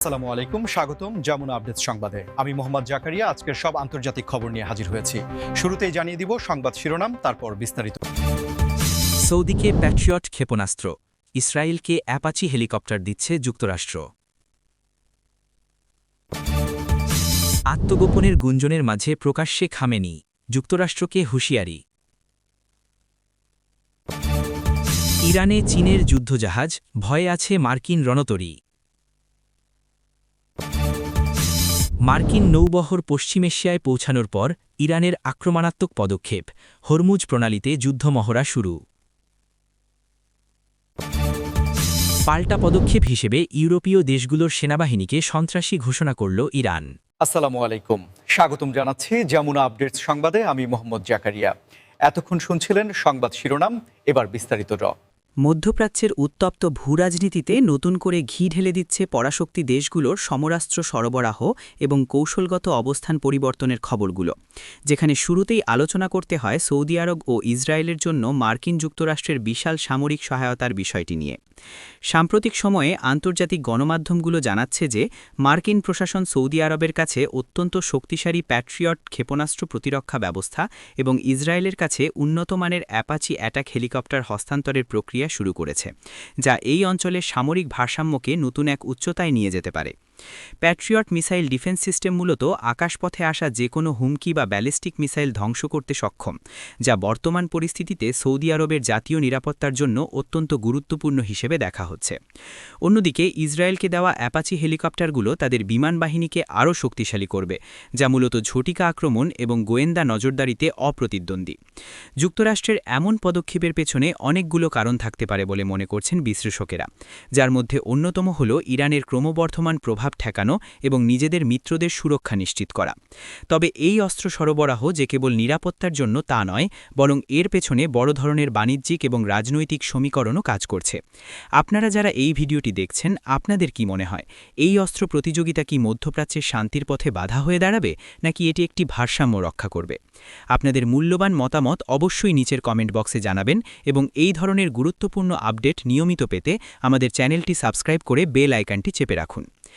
আসসালামু আলাইকুম, স্বাগতম যমুনা আপডেট সংবাদে। আমি মোহাম্মদ জাকারিয়া, আজকের সব আন্তর্জাতিক খবর নিয়ে হাজির হয়েছি। শুরুতেই জানিয়ে দিব সংবাদ শিরোনাম, তারপর বিস্তারিত। সৌদিকে প্যাট্রিয়ট ক্ষেপণাস্ত্র, ইসরায়েলকে অ্যাপাচি হেলিকপ্টার দিচ্ছে যুক্তরাষ্ট্র। আত্মগোপনের গুঞ্জনের মাঝে প্রকাশ্যে খামেনি, যুক্তরাষ্ট্রকে হুঁশিয়ারি। ইরানে চীনের যুদ্ধজাহাজ, ভয়ে আছে মার্কিন রণতরী। মার্কিন নৌবহর পশ্চিম এশিয়ায় পৌঁছানোর পর ইরানের আক্রমণাত্মক পদক্ষেপ, হরমুজ প্রণালীতে যুদ্ধমহড়া শুরু। পাল্টা পদক্ষেপ হিসেবে ইউরোপীয় দেশগুলোর সেনাবাহিনীকে সন্ত্রাসী ঘোষণা করল ইরান। আসসালামু আলাইকুম। স্বাগতম জানাচ্ছি যমুনা আপডেট সংবাদে। আমি মোহাম্মদ জাকারিয়া। এতক্ষণ শুনছিলেন সংবাদ শিরোনাম, এবার বিস্তারিত র। মধ্যপ্রাচ্যের উত্তপ্ত ভূরাজনীতিতে নতুন করে ঘি ঢেলে দিচ্ছে পরাশক্তি দেশগুলোর সমরাস্ত্র সরবরাহ এবং কৌশলগত অবস্থান পরিবর্তনের খবরগুলো। যেখানে শুরুতেই আলোচনা করতে হয় সৌদি আরব ও ইসরায়েলের জন্য মার্কিন যুক্তরাষ্ট্রের বিশাল সামরিক সহায়তার বিষয়টি নিয়ে। সাম্প্রতিক সময়ে আন্তর্জাতিক গণমাধ্যমগুলো জানাচ্ছে যে, মার্কিন প্রশাসন সৌদি আরবের কাছে অত্যন্ত শক্তিশালী প্যাট্রিয়ট ক্ষেপণাস্ত্র প্রতিরক্ষা ব্যবস্থা এবং ইসরায়েলের কাছে উন্নতমানের অ্যাপাচি অ্যাটাক হেলিকপ্টার হস্তান্তরের প্রক্রিয়া শুরু করেছে যা এই অঞ্চলের সামরিক ভারসাম্যকে নতুন এক উচ্চতায় নিয়ে যেতে পারে। প্যাট্রিয়ট মিসাইল ডিফেন্স সিস্টেম মূলত আকাশপথে আসা যে কোনো হুমকি বা ব্যালিস্টিক মিসাইল ধ্বংস করতে সক্ষম, যা বর্তমান পরিস্থিতিতে সৌদি আরবের জাতীয় নিরাপত্তার জন্য অত্যন্ত গুরুত্বপূর্ণ হিসেবে দেখা হচ্ছে। অন্যদিকে, ইসরায়েলকে দেওয়া অ্যাপাচি হেলিকপ্টারগুলো তাদের বিমান বাহিনীকে আরও শক্তিশালী করবে, যা মূলত ঝটিকা আক্রমণ এবং গোয়েন্দা নজরদারিতে অপ্রতিদ্বন্দ্বী। যুক্তরাষ্ট্রের এমন পদক্ষেপের পেছনে অনেকগুলো কারণ থাকতে পারে বলে মনে করছেন বিশ্লেষকেরা, যার মধ্যে অন্যতম হল ইরানের ক্রমবর্ধমান প্রভাব ঠেকানো এবং নিজেদের মিত্রদের সুরক্ষা নিশ্চিত করা। তবে এই অস্ত্র সরবরাহ যে কেবল নিরাপত্তার জন্য তা নয়, বরং এর পেছনে বড় ধরনের বাণিজ্যিক এবং রাজনৈতিক সমীকরণও কাজ করছে। আপনারা যারা এই ভিডিওটি দেখছেন, আপনাদের কি মনে হয়, এই অস্ত্র প্রতিযোগিতা কি মধ্যপ্রাচ্যের শান্তির পথে বাধা হয়ে দাঁড়াবে, নাকি এটি একটি ভারসাম্য রক্ষা করবে? আপনাদের মূল্যবান মতামত অবশ্যই নিচের কমেন্ট বক্সে জানাবেন এবং এই ধরনের গুরুত্বপূর্ণ আপডেট নিয়মিত পেতে আমাদের চ্যানেলটি সাবস্ক্রাইব করে বেল আইকনটি চেপে রাখুন।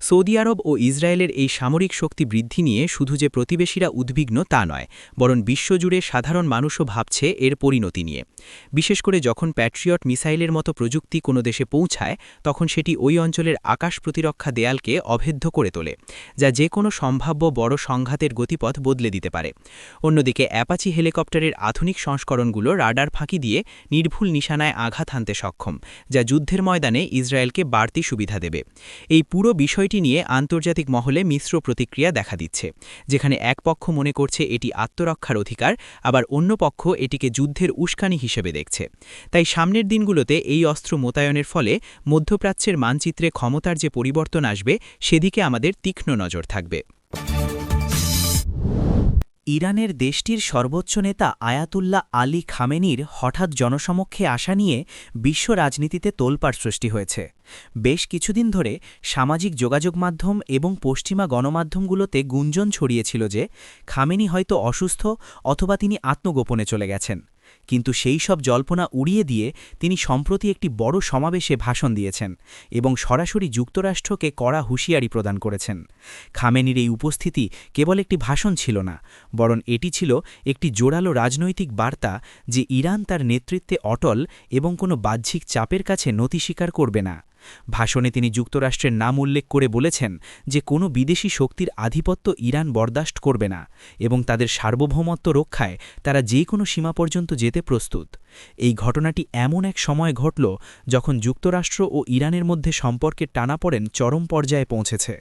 সৌদি আরব ও ইসরায়েলের এই সামরিক শক্তি বৃদ্ধি নিয়ে শুধু যে প্রতিবেশীরা উদ্বিগ্ন তা নয়, বরং বিশ্বজুড়ে সাধারণ মানুষও ভাবছে এর পরিণতি নিয়ে। বিশেষ করে যখন প্যাট্রিয়ট মিসাইলের মতো প্রযুক্তি কোনো দেশে পৌঁছায়, তখন সেটি ওই অঞ্চলের আকাশ প্রতিরক্ষা দেয়ালকে অভেদ্য করে তোলে, যা যে কোনো সম্ভাব্য বড় সংঘাতের গতিপথ বদলে দিতে পারে। অন্যদিকে অ্যাপাচি হেলিকপ্টারের আধুনিক সংস্করণগুলো রাডার ফাঁকি দিয়ে নির্ভুল নিশানায় আঘাত হানতে সক্ষম, যা যুদ্ধের ময়দানে ইসরায়েলকে বাড়তি সুবিধা দেবে। এই পুরো বিষয়টি নিয়ে আন্তর্জাতিক মহলে মিশ্র প্রতিক্রিয়া দেখা দিচ্ছে, যেখানে এক পক্ষ মনে করছে এটি আত্মরক্ষার অধিকার, আবার অন্য পক্ষ এটিকে যুদ্ধের উস্কানি হিসেবে দেখছে। তাই সামনের দিনগুলোতে এই অস্ত্র মোতায়নের ফলে মধ্যপ্রাচ্যের মানচিত্রে ক্ষমতার যে পরিবর্তন আসবে, সেদিকে আমাদের তীক্ষ্ণ নজর থাকবে। ইরানের দেশটির সর্বোচ্চ নেতা আয়াতুল্লাহ আলী খামেনির হঠাৎ জনসমক্ষে আসা নিয়ে বিশ্ব রাজনীতিতে তোলপাড় সৃষ্টি হয়েছে। বেশ কিছুদিন ধরে সামাজিক যোগাযোগ মাধ্যম এবং পশ্চিমা গণমাধ্যমগুলোতে গুঞ্জন ছড়িয়েছিল যে, খামেনি হয়তো অসুস্থ অথবা তিনি আত্মগোপনে চলে গেছেন। কিন্তু সেই সব জল্পনা উড়িয়ে দিয়ে তিনি সম্প্রতি একটি বড় সমাবেশে ভাষণ দিয়েছেন এবং সরাসরি যুক্তরাষ্ট্রকে কড়া হুঁশিয়ারি প্রদান করেছেন। খামেনির এই উপস্থিতি কেবল একটি ভাষণ ছিল না, বরং এটি ছিল একটি জোরালো রাজনৈতিক বার্তা যে ইরান তার নেতৃত্বে অটল এবং কোনো বাহ্যিক চাপের কাছে নতি স্বীকার করবে না। ভাষণে তিনি যুক্তরাষ্ট্রের নাম উল্লেখ করে বলেছেন যে কোনো বিদেশি শক্তির আধিপত্য ইরান বরদাস্ত করবে না এবং তাদের সার্বভৌমত্ব রক্ষায় তারা যে কোনো সীমা পর্যন্ত যেতে প্রস্তুত। এই ঘটনাটি এমন এক সময় ঘটল যখন যুক্তরাষ্ট্র ও ইরানের মধ্যে সম্পর্কের টানাপড়েন চরম পর্যায়ে পৌঁছেছে।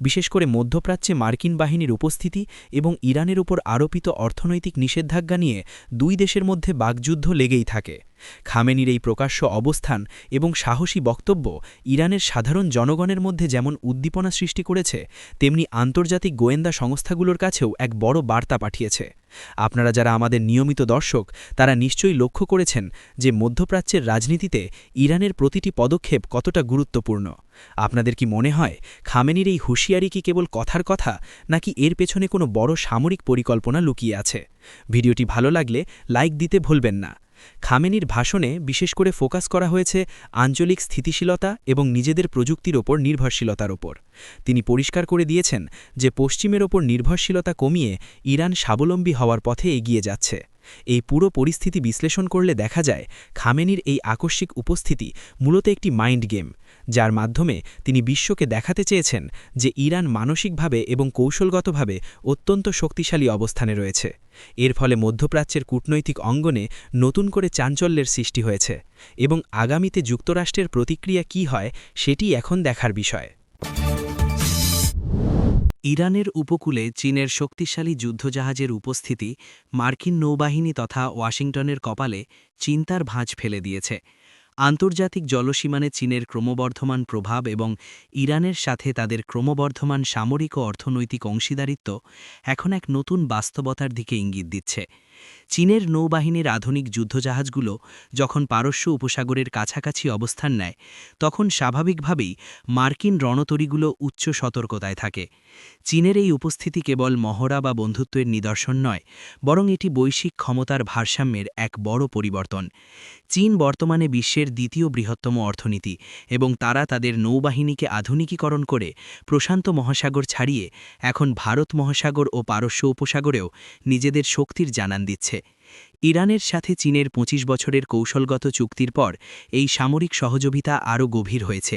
বিশেষ করে মধ্যপ্রাচ্যে মার্কিন বাহিনীর উপস্থিতি এবং ইরানের উপর আরোপিত অর্থনৈতিক নিষেধাজ্ঞা নিয়ে দুই দেশের মধ্যে বাগযুদ্ধ লেগেই থাকে। খামেনির এই প্রকাশ্য অবস্থান এবং সাহসী বক্তব্য ইরানের সাধারণ জনগণের মধ্যে যেমন উদ্দীপনা সৃষ্টি করেছে, তেমনি আন্তর্জাতিক গোয়েন্দা সংস্থাগুলোর কাছেও এক বড় বার্তা পাঠিয়েছে। আপনারা যারা আমাদের নিয়মিত দর্শক, তারা নিশ্চয়ই লক্ষ্য করেছেন যে মধ্যপ্রাচ্যের রাজনীতিতে ইরানের প্রতিটি পদক্ষেপ কতটা গুরুত্বপূর্ণ। আপনাদের কি মনে হয়, খামেনির এই হুঁশিয়ারি কি কেবল কথার কথা, নাকি এর পেছনে কোনো বড় সামরিক পরিকল্পনা লুকিয়ে আছে? ভিডিওটি ভালো লাগলে লাইক দিতে ভুলবেন না। খামেনির ভাষণে বিশেষ করে ফোকাস করা হয়েছে আঞ্চলিক স্থিতিশীলতা এবং নিজেদের প্রযুক্তির ওপর নির্ভরশীলতার ওপর। তিনি পরিষ্কার করে দিয়েছেন যে পশ্চিমের ওপর নির্ভরশীলতা কমিয়ে ইরান স্বাবলম্বী হওয়ার পথে এগিয়ে যাচ্ছে। এই পুরো পরিস্থিতি বিশ্লেষণ করলে দেখা যায়, খামেনির এই আকস্মিক উপস্থিতি মূলত একটি মাইন্ড গেম। যার মাধ্যমে তিনি বিশ্বকে দেখাতে চেয়েছেন যে ইরান মানসিকভাবে এবং কৌশলগতভাবে অত্যন্ত শক্তিশালী অবস্থানে রয়েছে। এর ফলে মধ্যপ্রাচ্যের কূটনৈতিক অঙ্গনে নতুন করে চাঞ্চল্যের সৃষ্টি হয়েছে এবং আগামীতে যুক্তরাষ্ট্রের প্রতিক্রিয়া কি হয় সেটি এখন দেখার বিষয়। ইরানের উপকূলে চীনের শক্তিশালী যুদ্ধজাহাজের উপস্থিতি মার্কিন নৌবাহিনী তথা ওয়াশিংটনের কপালে চিন্তার ভাঁজ ফেলে দিয়েছে। আন্তর্জাতিক জলসীমানে চীনের ক্রমবর্ধমান প্রভাব এবং ইরানের সাথে তাদের ক্রমবর্ধমান সামরিক ও অর্থনৈতিক অংশীদারিত্ব এখন এক নতুন বাস্তবতার দিকে ইঙ্গিত দিচ্ছে। চীনের নৌবাহিনীর আধুনিক যুদ্ধজাহাজগুলো যখন পারস্য উপসাগরের কাছাকাছি অবস্থান নেয়, তখন স্বাভাবিকভাবেই মার্কিন রণতরীগুলো উচ্চ সতর্কতায় থাকে। চীনের এই উপস্থিতি কেবল মহড়া বা বন্ধুত্বের নিদর্শন নয়, বরং এটি বৈশ্বিক ক্ষমতার ভারসাম্যের এক বড় পরিবর্তন। চীন বর্তমানে বিশ্বের দ্বিতীয় বৃহত্তম অর্থনীতি এবং তারা তাদের নৌবাহিনীকে আধুনিকীকরণ করে প্রশান্ত মহাসাগর ছাড়িয়ে এখন ভারত মহাসাগর ও পারস্য উপসাগরেও নিজেদের শক্তির জানান দিচ্ছে। ইরানের সাথে চীনের ২৫ বছরের কৌশলগত চুক্তির পর এই সামরিক সহযোগিতা আরও গভীর হয়েছে।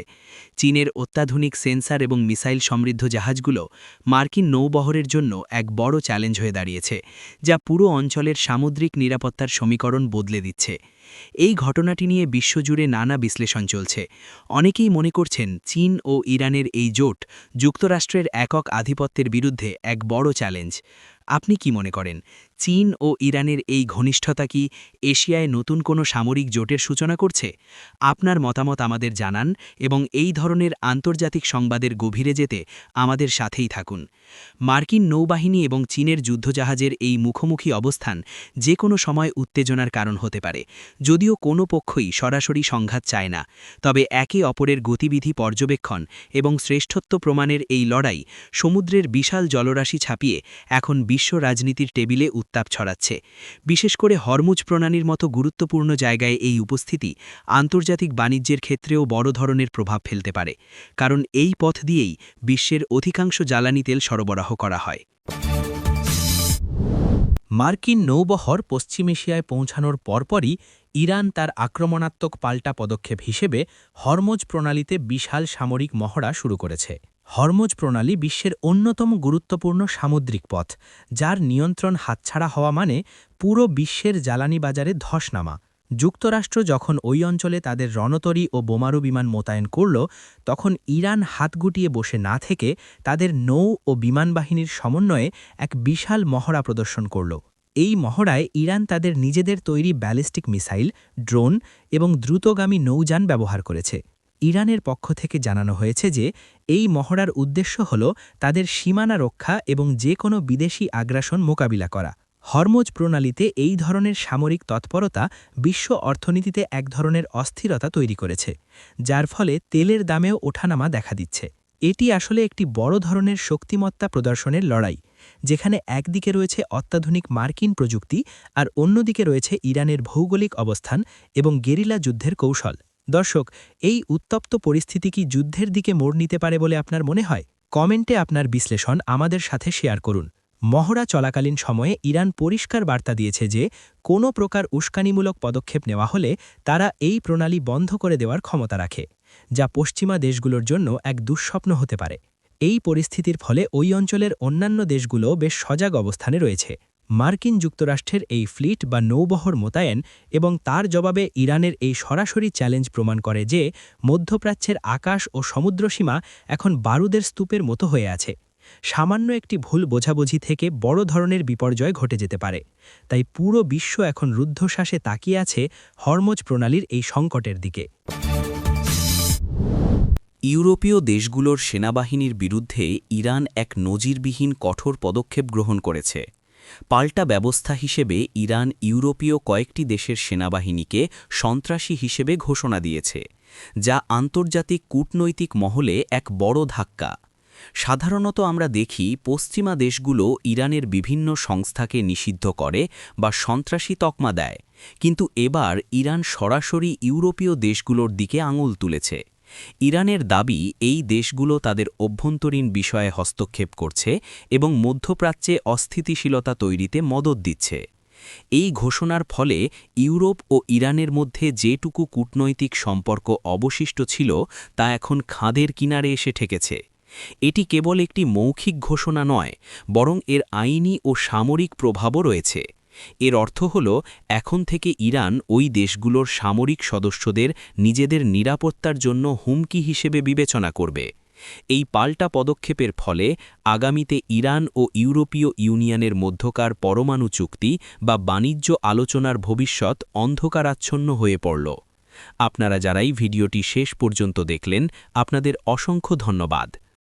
চীনের অত্যাধুনিক সেন্সার এবং মিসাইল সমৃদ্ধ জাহাজগুলো মার্কিন নৌবহরের জন্য এক বড় চ্যালেঞ্জ হয়ে দাঁড়িয়েছে, যা পুরো অঞ্চলের সামুদ্রিক নিরাপত্তার সমীকরণ বদলে দিচ্ছে। এই ঘটনাটি নিয়ে বিশ্বজুড়ে নানা বিশ্লেষণ চলছে। অনেকেই মনে করছেন চীন ও ইরানের এই জোট যুক্তরাষ্ট্রের একক আধিপত্যের বিরুদ্ধে এক বড় চ্যালেঞ্জ। আপনি কি মনে করেন, চীন ও ইরানের এই ঘনিষ্ঠতা কি এশিয়ায় নতুন কোনো সামরিক জোটের সূচনা করছে? আপনার মতামত আমাদের জানান এবং এই ধরনের আন্তর্জাতিক সংবাদের গভীরে যেতে আমাদের সাথেই থাকুন। মার্কিন নৌবাহিনী এবং চীনের যুদ্ধজাহাজের এই মুখোমুখি অবস্থান যে কোনো সময় উত্তেজনার কারণ হতে পারে। যদিও কোনো পক্ষই সরাসরি সংঘাত চায় না, তবে একে অপরের গতিবিধি পর্যবেক্ষণ এবং শ্রেষ্ঠত্ব প্রমাণের এই লড়াই সমুদ্রের বিশাল জলরাশি ছাপিয়ে এখন বিশ্ব রাজনীতির টেবিলে উত্তাপ ছড়াচ্ছে। বিশেষ করে হরমুজ প্রণালীর মতো গুরুত্বপূর্ণ জায়গায় এই উপস্থিতি আন্তর্জাতিক বাণিজ্যের ক্ষেত্রেও বড় ধরনের প্রভাব ফেলতে পারে, কারণ এই পথ দিয়েই বিশ্বের অধিকাংশ জ্বালানি তেল সরবরাহ করা হয়। মার্কিন নৌবহর পশ্চিম এশিয়ায় পৌঁছানোর পরপরই ইরান তার আক্রমণাত্মক পাল্টা পদক্ষেপ হিসেবে হরমোজ প্রণালীতে বিশাল সামরিক মহড়া শুরু করেছে। হরমোজ প্রণালী বিশ্বের অন্যতম গুরুত্বপূর্ণ সামুদ্রিক পথ, যার নিয়ন্ত্রণ হাতছাড়া হওয়া মানে পুরো বিশ্বের জ্বালানি বাজারে ধস নামা যুক্তরাষ্ট্র যখন ওই অঞ্চলে তাদের রণতরী ও বোমারু বিমান মোতায়েন করল, তখন ইরান হাত গুটিয়ে বসে না থেকে তাদের নৌ ও বিমান বাহিনীর সমন্বয়ে এক বিশাল মহড়া প্রদর্শন করল। এই মহড়ায় ইরান তাদের নিজেদের তৈরি ব্যালিস্টিক মিসাইল, ড্রোন এবং দ্রুতগামী নৌযান ব্যবহার করেছে। ইরানের পক্ষ থেকে জানানো হয়েছে যে, এই মহড়ার উদ্দেশ্য হল তাদের সীমানা রক্ষা এবং যে কোনো বিদেশি আগ্রাসন মোকাবিলা করা। হরমোজ প্রণালীতে এই ধরনের সামরিক তৎপরতা বিশ্ব অর্থনীতিতে এক ধরনের অস্থিরতা তৈরি করেছে, যার ফলে তেলের দামেও ওঠানামা দেখা দিচ্ছে। এটি আসলে একটি বড় ধরনের শক্তিমত্তা প্রদর্শনের লড়াই, যেখানে একদিকে রয়েছে অত্যাধুনিক মার্কিন প্রযুক্তি আর অন্যদিকে রয়েছে ইরানের ভৌগোলিক অবস্থান এবং গেরিলা যুদ্ধের কৌশল। দর্শক, এই উত্তপ্ত পরিস্থিতি কি যুদ্ধের দিকে মোড় নিতে পারে বলে আপনার মনে হয়? কমেন্টে আপনার বিশ্লেষণ আমাদের সাথে শেয়ার করুন। মহড়া চলাকালীন সময়ে ইরান পরিষ্কার বার্তা দিয়েছে যে, কোনো প্রকার উস্কানিমূলক পদক্ষেপ নেওয়া হলে তারা এই প্রণালী বন্ধ করে দেওয়ার ক্ষমতা রাখে, যা পশ্চিমা দেশগুলোর জন্য এক দুঃস্বপ্ন হতে পারে। এই পরিস্থিতির ফলে ওই অঞ্চলের অন্যান্য দেশগুলো বেশ সজাগ অবস্থানে রয়েছে। মার্কিন যুক্তরাষ্ট্রের এই ফ্লিট বা নৌবহর মোতায়েন এবং তার জবাবে ইরানের এই সরাসরি চ্যালেঞ্জ প্রমাণ করে যে মধ্যপ্রাচ্যের আকাশ ও সমুদ্রসীমা এখন বারুদের স্তূপের মতো হয়ে আছে। সামান্য একটি ভুল বোঝাবুঝি থেকে বড় ধরনের বিপর্যয় ঘটে যেতে পারে। তাই পুরো বিশ্ব এখন রুদ্ধশ্বাসে তাকিয়ে আছে হরমোজ প্রণালীর এই সংকটের দিকে। ইউরোপীয় দেশগুলোর সেনাবাহিনীর বিরুদ্ধে ইরান এক নজিরবিহীন কঠোর পদক্ষেপ গ্রহণ করেছে। পাল্টা ব্যবস্থা হিসেবে ইরান ইউরোপীয় কয়েকটি দেশের সেনাবাহিনীকে সন্ত্রাসী হিসেবে ঘোষণা দিয়েছে, যা আন্তর্জাতিক কূটনৈতিক মহলে এক বড় ধাক্কা। সাধারণত আমরা দেখি পশ্চিমা দেশগুলো ইরানের বিভিন্ন সংস্থাকে নিষিদ্ধ করে বা সন্ত্রাসী তকমা দেয়, কিন্তু এবার ইরান সরাসরি ইউরোপীয় দেশগুলোর দিকে আঙুল তুলেছে। ইরানের দাবি এই দেশগুলো তাদের অভ্যন্তরীণ বিষয়ে হস্তক্ষেপ করছে এবং মধ্যপ্রাচ্যে অস্থিতিশীলতা তৈরিতে মদত দিচ্ছে। এই ঘোষণার ফলে ইউরোপ ও ইরানের মধ্যে যেটুকু কূটনৈতিক সম্পর্ক অবশিষ্ট ছিল, তা এখন খাদের কিনারে এসে ঠেকেছে। এটি কেবল একটি মৌখিক ঘোষণা নয়, বরং এর আইনি ও সামরিক প্রভাবও রয়েছে। এর অর্থ হল, এখন থেকে ইরান ওই দেশগুলোর সামরিক সদস্যদের নিজেদের নিরাপত্তার জন্য হুমকি হিসেবে বিবেচনা করবে। এই পাল্টা পদক্ষেপের ফলে আগামীতে ইরান ও ইউরোপীয় ইউনিয়নের মধ্যকার পরমাণু চুক্তি বা বাণিজ্য আলোচনার ভবিষ্যৎ অন্ধকারাচ্ছন্ন হয়ে পড়ল। আপনারা যারাই ভিডিওটি শেষ পর্যন্ত দেখলেন, আপনাদের অসংখ্য ধন্যবাদ।